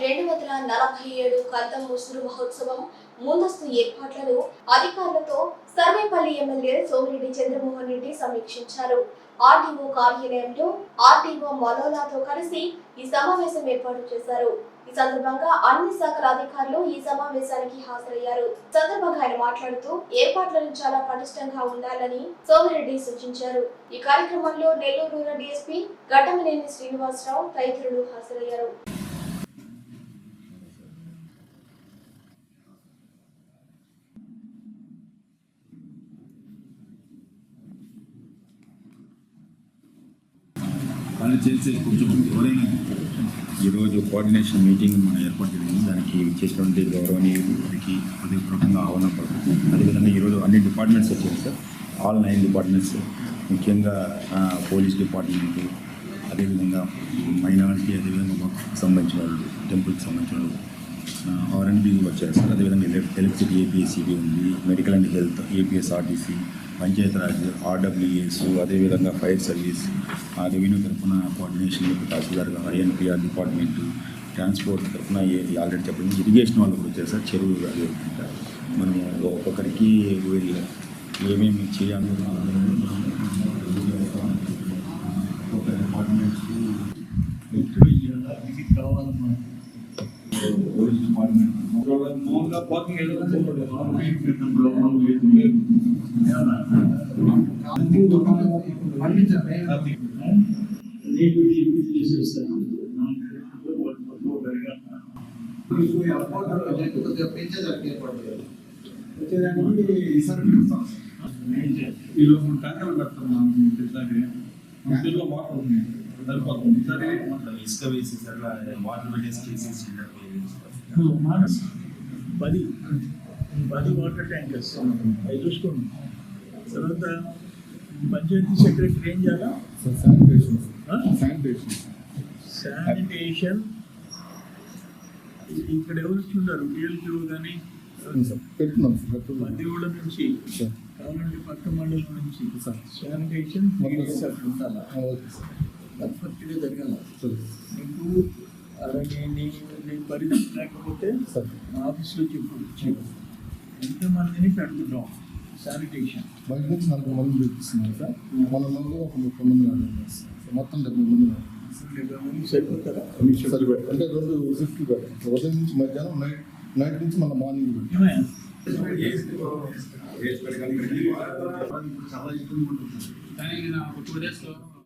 రెండు వందల నలభై ఏడు కద్దం ముసురు మహోత్సవం ముందస్తు ఏర్పాట్లను అధికారులతో సర్వేపల్లి ఎమ్మెల్యే సోమిరెడ్డి చంద్రమోహన్ రెడ్డి సమీక్షించారు. ఆర్టీఓ కార్యాలయంలో ఆర్టీఓ మలోలాతో కలిసి ఈ సమావేశం ఏర్పాటు చేశారు. ఈ సందర్భంగా అన్ని శాఖల అధికారులు ఈ సమావేశానికి హాజరయ్యారు. సందర్భంగా ఆయన మాట్లాడుతూ ఏర్పాట్లను చాలా పటిష్టంగా ఉండాలని సోమిరెడ్డి సూచించారు. ఈ కార్యక్రమంలో నెల్లూరు డిఎస్పీ ఘటమనేని శ్రీనివాసరావు తదితరులు హాజరయ్యారు. వాళ్ళు చేసే కొంచెం ఎవరైనా ఈరోజు కోఆర్డినేషన్ మీటింగ్ మనం ఏర్పాటు జరిగింది దానికి చేసినటువంటి గౌరవనీయులకి హృదయపూర్వకంగా ఆహ్వానం పడుతుంది అదేవిధంగా ఈరోజు అన్ని డిపార్ట్మెంట్స్ వచ్చాయి సార్ ఆల్ నైన్ డిపార్ట్మెంట్స్ ముఖ్యంగా పోలీస్ డిపార్ట్మెంట్ అదేవిధంగా మైనారిటీ అదేవిధంగా మాకు సంబంధించిన వాళ్ళు టెంపుల్కి సంబంధించిన వాళ్ళు ఆర్ఎన్బి వచ్చారు సార్ అదేవిధంగా ఎలక్- ఎలక్ట్రిసిటీ ఏపీఎస్సీబీ ఉంది medical and health APSRTC Panchayati Raj RWS అదేవిధంగా ఫైర్ సర్వీస్ రెవెన్యూ తరఫున కోఆర్డినేషన్ తహసీల్దార్ గారు ఐఎన్పిఆర్ డిపార్ట్మెంట్ ట్రాన్స్పోర్ట్ తరఫున ఆల్రెడీ చెప్పండి ఇరిగేషన్ వాళ్ళు కూడా వచ్చారు సార్ చెరువు అదే మనం ఒక్కొక్కరికి వీళ్ళు ఏమేమి చేయాలి ఒక్కొక్క డిపార్ట్మెంట్కి పోలీస్ డిపార్ట్మెంట్ మామూలుగా పార్కింగ్ వీళ్ళు ట్యాంకర్లు పెడుతున్నాం ప్రతిసారి ఇంట్లో వాటర్ ఉంది సరిపోతుంది సరే ఇసుక వేసి అట్లా వాటర్ పెట్టేసి కేసెస్ పది పది వాటర్ ట్యాంకర్స్ అవి చూసుకోండి. తర్వాత పంచాయతీ సెక్రటరీ ఏం చేయాలా? ఆ? శానిటేషన్ ఇక్కడ ఎవరు ఉన్నారు టీఎల్క్యూ కానీ పెడుతున్నాం మధ్యగూడ నుంచి కావాలంటే పక్క మండలం నుంచి శానిటేషన్ ఉండాలా? ఆ, ఓకే సార్ పర్ఫెక్ట్గా జరగాల సరే. నీకు అలాగే నీ నీ పరిస్థితి లేకపోతే సార్ మా ఆఫీస్లో చెప్పు చెప్పు. ఎంతమందిని పెడుతున్నాం శానిటేషన్. బయట నుంచి నలభై మంది చూపిస్తున్నారు సార్. మన లోపల ఒక ముప్పై మంది మొత్తం డెబ్బై మంది సరిపోతారా? సరిపెట్టాం అంటే రెండు షిఫ్ట్లు పెట్టాం ఉదయం నుంచి మధ్యాహ్నం నైట్ నైట్ నుంచి మళ్ళీ మార్నింగ్ పెట్టాం ఏమయ్యా? చాలా ఇబ్బంది ఉంటుంది